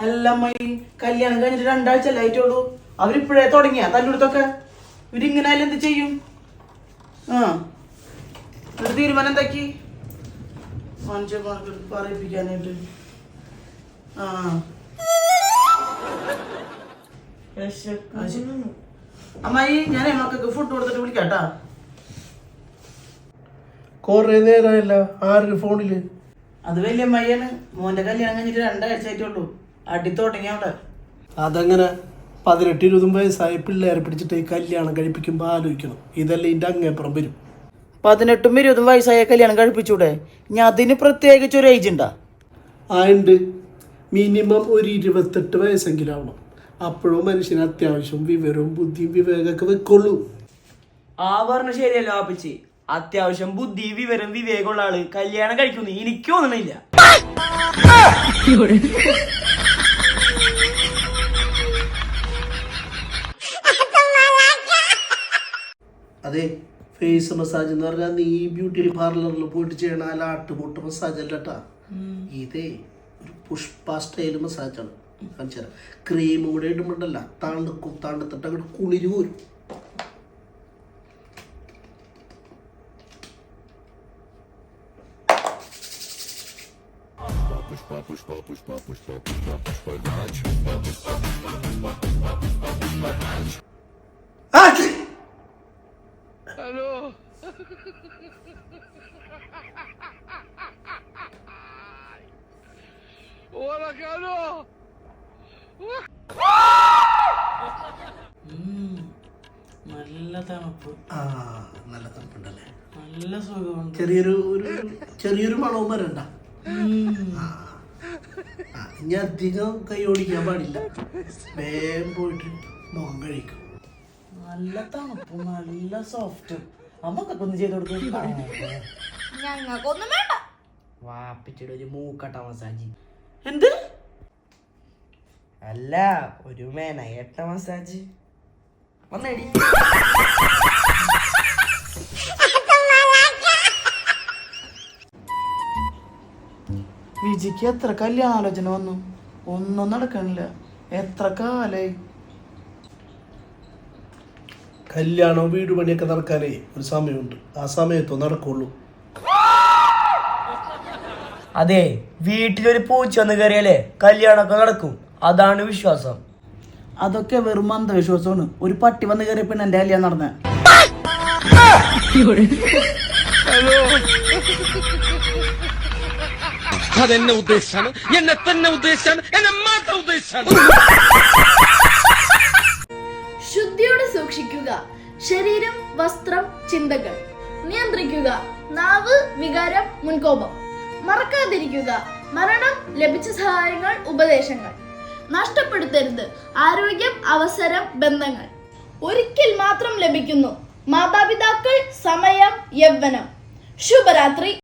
അല്ല അമ്മയിൽ കല്യാണം കഴിഞ്ഞിട്ട് രണ്ടാഴ്ച ആയിട്ടുള്ളൂ. അവരിപ്പോഴേ തുടങ്ങിയ തല്ലുടുത്തൊക്കെ ഇവരിങ്ങനെ ആയാലും എന്ത് ചെയ്യും? ആ. ഒരു തീരുമാനം എന്താക്കി? മനുഷ്യന്മാർക്ക് പറയിപ്പിക്കാനായിട്ട്. ആ. അമ്മായി ഞാനേ മക്കൾക്ക് ഫുഡ് കൊടുത്തിട്ട് വിളിക്കാട്ടാ. കൊറേ നേരമല്ല ആരുടെ ഫോണിൽ അത് വലിയ അമ്മയാണ് മോന്റെ കല്യാണം കഴിഞ്ഞിട്ട് രണ്ടാഴ്ച ആയിട്ടുള്ളൂ. അടി അവിടെ. അതങ്ങനെ പതിനെട്ട് ഇരുപതും വയസ്സായ പിള്ളേരെ പിടിച്ചിട്ട് ഈ കല്യാണം കഴിപ്പിക്കുമ്പോൾ ആലോചിക്കണം. ഇതെല്ലാം ഇതിന്റെ അങ്ങേപ്പുറം വരും. പതിനെട്ടും ഇരുപതും വയസ്സായ കല്യാണം കഴിപ്പിച്ചൂടെ? ഞാൻ അതിന് പ്രത്യേകിച്ച് ഒരു ഏജ് ഉണ്ടാ? ആണ്ട് മിനിമം ഒരു ഇരുപത്തെട്ട് വയസ്സെങ്കിലും ആവണം. അപ്പോഴും മനുഷ്യന് അത്യാവശ്യം വിവരവും ബുദ്ധിയും വിവേകമൊക്കെ വെക്കുള്ളൂ. ആ പറഞ്ഞ ശരിയല്ലോ ആപ്പിച്ചി. അത്യാവശ്യം ബുദ്ധി വിവരം വിവേകമുള്ള ആൾ കല്യാണം കഴിക്കുന്നു. എനിക്കൊന്നുമില്ല തോന്നണില്ല. അതെ ഫേസ് മസാജ് എന്ന് പറഞ്ഞാൽ നീ ബ്യൂട്ടി പാർലറിൽ പോയിട്ട് ചെയ്യണ ആട്ട് ലാട്ടുമുട്ട് മസാജ് അല്ലട്ടാ ഇതേ ഒരു പുഷ്പ സ്റ്റൈൽ മസാജാണ് കാണിച്ചുതരാം ക്രീം കൂടെ ഇടുമ്പോണ്ടല്ല തണുക്കും തണുത്തിട്ട് അങ്ങോട്ട് കുളിര് പോരും ആ, ഛെ! നല്ല തണുപ്പ്. ആ നല്ല തണുപ്പുണ്ടല്ലേ? നല്ല സുഖമുണ്ട്. ചെറിയൊരു ഒരു ചെറിയൊരു മണവും വരണ്ട. ഇനി അധികം കൈ ഓടിക്കാൻ പാടില്ല. വേഗം പോയിട്ട് മുഖം കഴിക്കും നല്ല തണുപ്പ് നല്ല സോഫ്റ്റ്. അമ്മക്കൊക്കെ ഒന്ന് ചെയ്ത് കൊടുക്കും. ഞങ്ങൾക്കൊന്നും വേണ്ട. വാപ്പിച്ചിട്ട് ഒരു മൂക്കട്ട മസാജ്. എന്ത്? അല്ല ഒരു മേനയട്ട മസാജ്. വന്നേടി. വിജിക്ക് എത്ര കല്യാണാലോചന വന്നു? ഒന്നും നടക്കണില്ല. എത്ര കാലായി കല്യാണവും വീട് പണിയൊക്കെ നടക്കാനേ ഒരു സമയമുണ്ട്. ആ സമയത്തോ നടക്കുള്ളൂ. അതെ വീട്ടിലൊരു പൂച്ച വന്ന് കയറിയാലേ കല്യാണമൊക്കെ നടക്കും. അതാണ് വിശ്വാസം. അതൊക്കെ വെറും അന്ധവിശ്വാസമാണ്. ഒരു പട്ടി വന്ന് കയറിയ പിന്നെ എന്റെ കല്യാണം നടന്ന. അതെന്നെ ഉദ്ദേശിച്ചാണ് എന്നെ തന്നെ ഉദ്ദേശിച്ചാണ് എന്നെ മാത്രം ഉദ്ദേശിച്ചാണ് സൂക്ഷിക്കുക ശരീരം വസ്ത്രം ചിന്തകൾ. നിയന്ത്രിക്കുക. നാവ് വികാരം മുൻകോപം. മറക്കാതിരിക്കുക. മരണം ലഭിച്ച സഹായങ്ങൾ ഉപദേശങ്ങൾ. നഷ്ടപ്പെടുത്തരുത്. ആരോഗ്യം അവസരം ബന്ധങ്ങൾ. ഒരിക്കൽ മാത്രം ലഭിക്കുന്നു. മാതാപിതാക്കൾ സമയം യൗവനം. ശുഭരാത്രി.